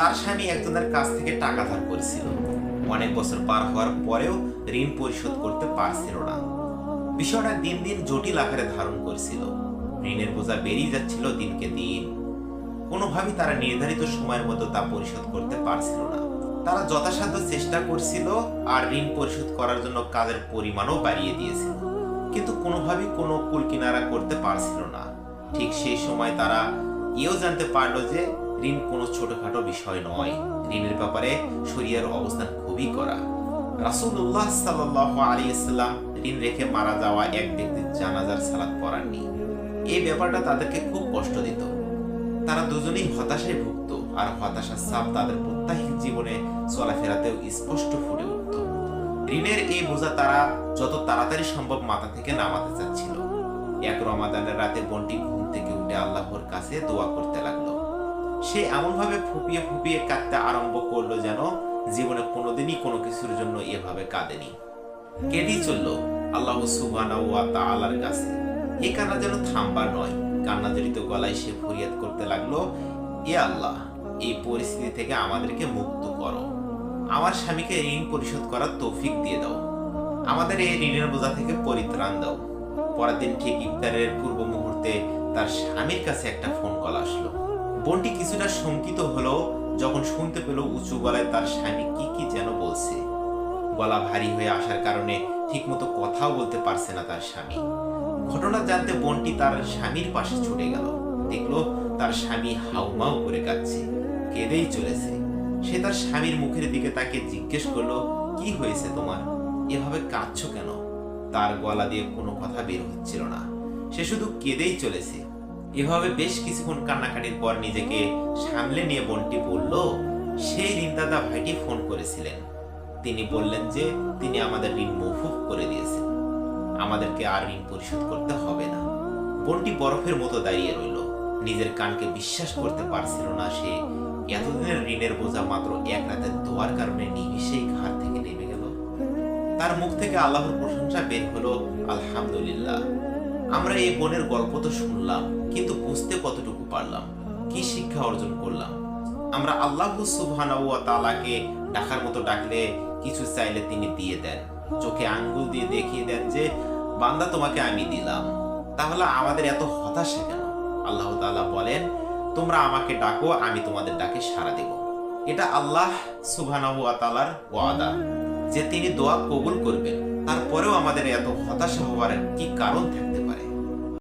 তার স্বামী একজনের কাছ থেকে টাকা ধার করেছিল। অনেক বছর পার হওয়ার পরেও ঋণ পরিশোধ করতে পারছিল না। বিষয়টা দিন দিন জটিল আকারে ধারণ করছিল। ঋণের বোঝা বেরিয়ে যাচ্ছিল দিনকে দিন। কোনোভাবেই তারা নির্ধারিত সময়ের মধ্যে তা পরিশোধ করতে পারছিল না। তারা যথাসাধ্য চেষ্টা করছিল আর ঋণ পরিশোধ করার জন্য কাজের পরিমাণও বাড়িয়ে দিয়েছিল। কিন্তু কোনোভাবেই কোনো কুল কিনারা করতে পারছিল না। ঠিক সেই সময় তারা এও জানতে পারল যে ঋণ কোনো ছোটখাটো বিষয় নয়। ঋণের ব্যাপারে শরিয়ার অবস্থান খুবই করা রাসূলুল্লাহ সাল্লাল্লাহু আলাইহি সাল্লাম ঋণ রেখে মারা যাওয়া এক ব্যক্তির জানাজার সালাত পড়াননি। এই ব্যাপারটা তাদেরকে খুব কষ্ট দিত। তারা দুজনেই হতাশায় ভুগত আর হতাশার ছাপ তাদের প্রত্যাহিক জীবনে চলাফেরাতেও স্পষ্ট ফুটে উঠত। ঋণের এই বোঝা তারা যত তাড়াতাড়ি সম্ভব মাথা থেকে নামাতে চাচ্ছিল। এক রমাদানের রাতে বন্টি ঘুম থেকে উঠে আল্লাহর কাছে দোয়া করতে লাগল। সে এমনভাবে ফুপিয়ে ফুপিয়ে কাঁদতে আরম্ভ করল যেন জীবনে কোনোদিনই কোনো কিছুর জন্য এভাবে কাঁদেনি। কেটেই চলল আল্লাহ ওয়া তাআলার কাছে। এ কান্না যেন থামবার নয় কান্নাজড়িত গলায় সে ফরিয়াদ করতে লাগল, এ আল্লাহ, এই পরিস্থিতি থেকে আমাদেরকে মুক্ত করো। আমার স্বামীকে ঋণ পরিশোধ করার তৌফিক দিয়ে দাও। আমাদের এই ঋণের বোঝা থেকে পরিত্রাণ দাও। পরের দিন ঠিক ইফতারের পূর্ব মুহূর্তে তার স্বামীর কাছে একটা ফোন কল আসলো। বোনটি কিছুটা শঙ্কিত হলো যখন শুনতে পেল উঁচু গলায় তার স্বামী কি কি যেন বলছে। গলা ভারী হয়ে আসার কারণে ঠিকমতো কথাও বলতে পারছে না তার স্বামী। ঘটনা জানতে বোনটি তার স্বামীর পাশে ছুটে গেল। দেখল তার স্বামী হাউমাউ করে কাঁদছে, কেঁদেই চলেছে। সে তার স্বামীর মুখের দিকে তাকে জিজ্ঞেস করল, কি হয়েছে তোমার? এভাবে কাঁদছো কেন? তার গলা দিয়ে কোনো কথা বের হচ্ছিল না। সে শুধু কেঁদেই চলেছে। এভাবে বেশ কিছুক্ষণ কান্নাকাটির পর নিজেকে সামলে নিয়ে বোনটি বলল, সেই ঋণদাদা ভাইটি ফোন করেছিলেন। তিনি বললেন যে তিনি আমাদের ঋণ মৌকুফ করে দিয়েছেন। আমাদেরকে আর ঋণ পরিশোধ করতে হবে না। বোনটি বরফের মতো দাঁড়িয়ে রইল। নিজের কানকে বিশ্বাস করতে পারছিল না সে। এতদিনের ঋণের বোঝা মাত্র এক রাতের দোয়ার কারণে নিমিশেই ঘাট থেকে নেমে গেল। তার মুখ থেকে আল্লাহর প্রশংসা বের হলো, আলহামদুলিল্লাহ। আমরা এই বোনের গল্প তো শুনলাম, কিন্তু বুঝতে কতটুকু পারলাম? কি শিক্ষা অর্জন করলাম? আমরা আল্লাহ সুবহানাহু ওয়া তাআলাকে ডাকার মতো ডাকলে কিছু চাইলে তিনি দিয়ে দেন। চোখে আঙ্গুল দিয়ে দেখিয়ে দেন যে, বান্দা, তোমাকে আমি দিলাম। তাহলে আমাদের এত হতাশা কেন? আল্লাহ তাআলা বলেন, তোমরা আমাকে ডাকো, আমি তোমাদের ডাকে সাড়া দেব। এটা আল্লাহ সুবহানাহু ওয়া তাআলার ওয়াদা। যে তিনি দোয়া কবুল করবেন। তারপরেও আমাদের এত হতাশা হওয়ার কি কারণ থাকতে পারে?